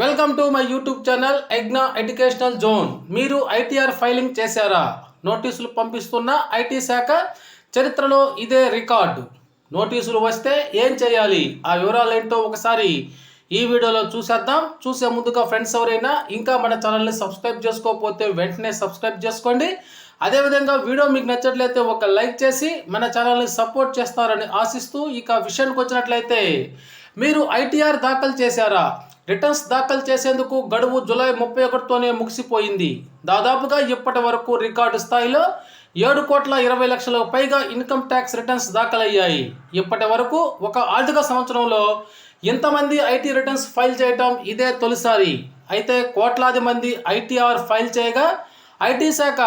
Welcome to my YouTube channel ఎగ్నా educational zone మీరు ITR filing చేశారా? నోటీసులు పంపిస్తున్న ఐటీ శాఖ చరిత్రలో ఇదే రికార్డు. నోటీసులు వస్తే ఏం చేయాలి? ఆ వివరాలు ఏంటో ఒకసారి ఈ వీడియోలో చూసేద్దాం. చూసే ముందుగా ఫ్రెండ్స్ ఎవరైనా ఇంకా మన ఛానల్ని సబ్స్క్రైబ్ చేసుకోకపోతే వెంటనే సబ్స్క్రైబ్ చేసుకోండి. అదేవిధంగా వీడియో మీకు నచ్చట్లయితే ఒక లైక్ చేసి మన ఛానల్ని సపోర్ట్ చేస్తారని ఆశిస్తూ ఇక విషయానికి వచ్చినట్లయితే మీరు ఐటీఆర్ దాఖలు చేశారా? రిటర్న్స్ దాఖలు చేసేందుకు గడువు జూలై ముప్పై ఒకటితోనే ముగిసిపోయింది. దాదాపుగా ఇప్పటి వరకు రికార్డు స్థాయిలో ఏడు కోట్ల ఇరవై లక్షలకు పైగా ఇన్కమ్ ట్యాక్స్ రిటర్న్స్ దాఖలయ్యాయి. ఇప్పటి వరకు ఒక ఆర్థిక సంవత్సరంలో ఇంతమంది ఐటీ రిటర్న్స్ ఫైల్ చేయటం ఇదే తొలిసారి. అయితే కోట్లాది మంది ఐటీఆర్ ఫైల్ చేయగా ఐటీ శాఖ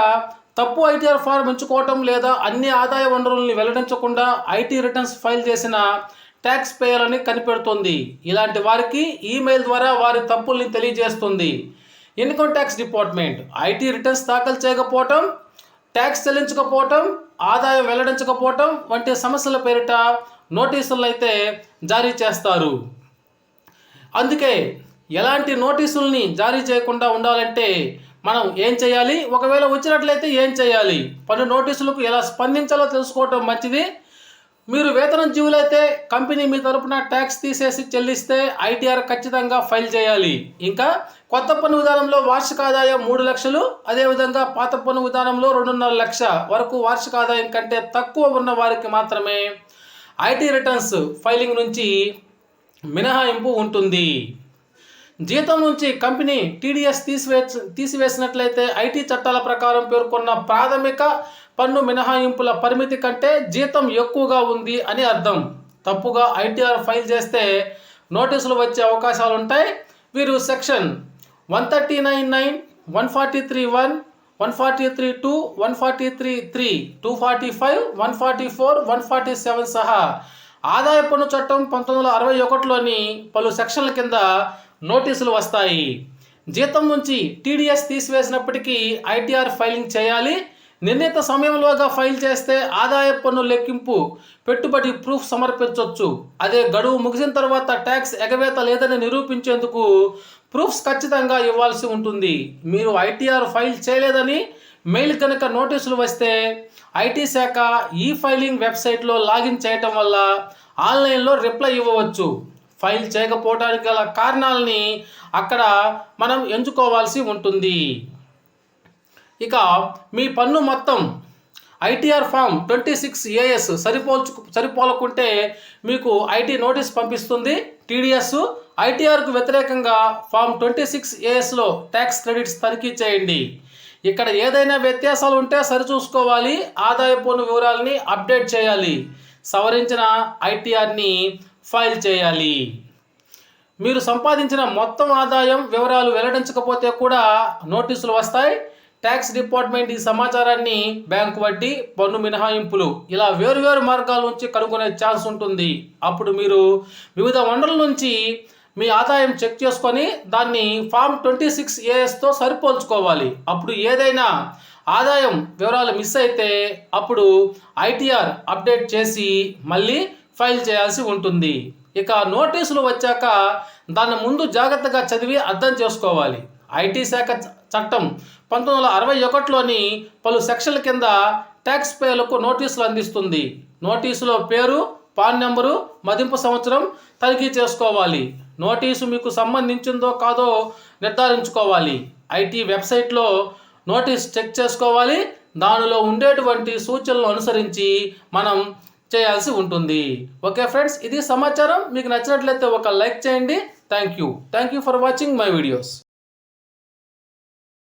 తప్పు ఐటీఆర్ ఫారం ఎంచుకోవటం లేదా అన్ని ఆదాయ వనరుల్ని వెల్లడించకుండా ఐటీ రిటర్న్స్ ఫైల్ చేసిన ట్యాక్స్ పేయర్లని కనిపెడుతుంది. ఇలాంటి వారికి ఈమెయిల్ ద్వారా వారి తప్పుల్ని తెలియజేస్తుంది. Income tax department IT returns దాఖలు చేయకపోవటం ట్యాక్స్ చెల్లించకపోవటం ఆదాయం వెల్లడించకపోవటం వంటి సమస్యల పేరిట నోటీసులను అయితే జారీ చేస్తారు. అందుకే ఎలాంటి నోటీసుల్ని జారీ చేయకుండా ఉండాలంటే మనం ఏం చేయాలి? ఒకవేళ వచ్చినట్లయితే ఏం చేయాలి? పన్ను నోటీసులకు ఎలా స్పందించాలో తెలుసుకోవటం మంచిది. మీరు వేతనం జీవులైతే కంపెనీ మీ తరపున ట్యాక్స్ తీసేసి చెల్లిస్తే ఐటీఆర్ ఖచ్చితంగా ఫైల్ చేయాలి. ఇంకా కొత్త పన్ను విధానంలో వార్షిక ఆదాయం మూడు లక్షలు అదేవిధంగా పాత పన్ను విధానంలో రెండున్నర లక్ష వరకు వార్షిక ఆదాయం కంటే తక్కువ ఉన్న వారికి మాత్రమే ఐటీ రిటర్న్స్ ఫైలింగ్ నుంచి మినహాయింపు ఉంటుంది. జీతం నుంచి కంపెనీ టీడీఎస్ తీసివే తీసివేసినట్లయితే ఐటీ చట్టాల ప్రకారం పేర్కొన్న ప్రాథమిక పన్ను మినహాయింపుల పరిమితి కంటే జీతం ఎక్కువగా ఉంది అని అర్థం. తప్పుగా ఐటీఆర్ ఫైల్ చేస్తే నోటీసులు వచ్చే అవకాశాలు ఉంటాయి వీరు section one thirty nine nine one forty three one one forty three two one forty three three two forty five one forty four one forty seven సహా ఆదాయ పన్ను చట్టం పంతొమ్మిది వందల అరవై ఒకటిలోని పలు సెక్షన్ల కింద నోటీసులు వస్తాయి. జీతం నుంచి టీడీఎస్ తీసివేసినప్పటికీ ఐటీఆర్ ఫైలింగ్ చేయాలి. నిర్ణీత సమయంలోగా ఫైల్ చేస్తే ఆదాయ పన్ను లెక్కింపు పెట్టుబడి ప్రూఫ్ సమర్పించవచ్చు అదే గడువు ముగిసిన తర్వాత ట్యాక్స్ ఎగవేత లేదని నిరూపించేందుకు ప్రూఫ్స్ ఖచ్చితంగా ఇవ్వాల్సి ఉంటుంది. మీరు ఐటీఆర్ ఫైల్ చేయలేదని మెయిల్ కనుక నోటీసులు వస్తే ఐటీ శాఖ ఈ ఫైలింగ్ వెబ్సైట్లో లాగిన్ చేయటం వల్ల ఆన్లైన్లో రిప్లై ఇవ్వవచ్చు. ఫైల్ చేయకపోవడానికి గల కారణాలని అక్కడ మనం ఎంచుకోవాల్సి ఉంటుంది. ఇక మీ పన్ను మొత్తం ITR form twenty six AS సరిపోల్చు సరిపోలకుంటే మీకు ఐటీ నోటీస్ పంపిస్తుంది. టీడీఎస్ ఐటీఆర్కు వ్యతిరేకంగా ఫామ్ ట్వంటీ సిక్స్ ఏఎస్లో ట్యాక్స్ క్రెడిట్స్ తనిఖీ చేయండి. ఇక్కడ ఏదైనా వ్యత్యాసాలు ఉంటే సరిచూసుకోవాలి. ఆదాయ పన్ను వివరాలని అప్డేట్ చేయాలి. సవరించిన ఐటీఆర్ని ఫైల్ చేయాలి. మీరు సంపాదించిన మొత్తం ఆదాయం వివరాలు వెల్లడించకపోతే కూడా నోటీసులు వస్తాయి. ట్యాక్స్ డిపార్ట్మెంట్ ఈ సమాచారాన్ని బ్యాంకు వడ్డీ పన్ను మినహాయింపులు ఇలా వేరువేరు మార్గాల నుంచి కనుగొనే ఛాన్స్ ఉంటుంది. అప్పుడు మీరు వివిధ వనరుల నుంచి మీ ఆదాయం చెక్ చేసుకొని దాన్ని ఫామ్ ట్వంటీ సిక్స్ ఏఎస్తో సరిపోల్చుకోవాలి. అప్పుడు ఏదైనా ఆదాయం వివరాలు మిస్ అయితే అప్పుడు ఐటీఆర్ అప్డేట్ చేసి మళ్ళీ ఫైల్ చేయాల్సి ఉంటుంది. ఇక నోటీసులు వచ్చాక దాన్ని ముందు జాగ్రత్తగా చదివి అర్థం చేసుకోవాలి. ఐటీ శాఖ చట్టం పంతొమ్మిది వందల అరవై ఒకటిలోని పలు సెక్షన్ల కింద ట్యాక్స్ పేలకు నోటీసులు అందిస్తుంది. నోటీసులో పేరు పాన్ నెంబరు మదింపు సంవత్సరం తనిఖీ చేసుకోవాలి. నోటీసు మీకు సంబంధించిందో కాదో నిర్ధారించుకోవాలి. ఐటీ వెబ్సైట్లో నోటీస్ చెక్ చేసుకోవాలి. దానిలో ఉండేటువంటి సూచనలు అనుసరించి మనం చేయాల్సి ఉంటుంది. ఓకే ఫ్రెండ్స్ ఇది సమాచారం. మీకు నచ్చినట్లయితే ఒక లైక్ చేయండి. Thank you thank you for watching my videos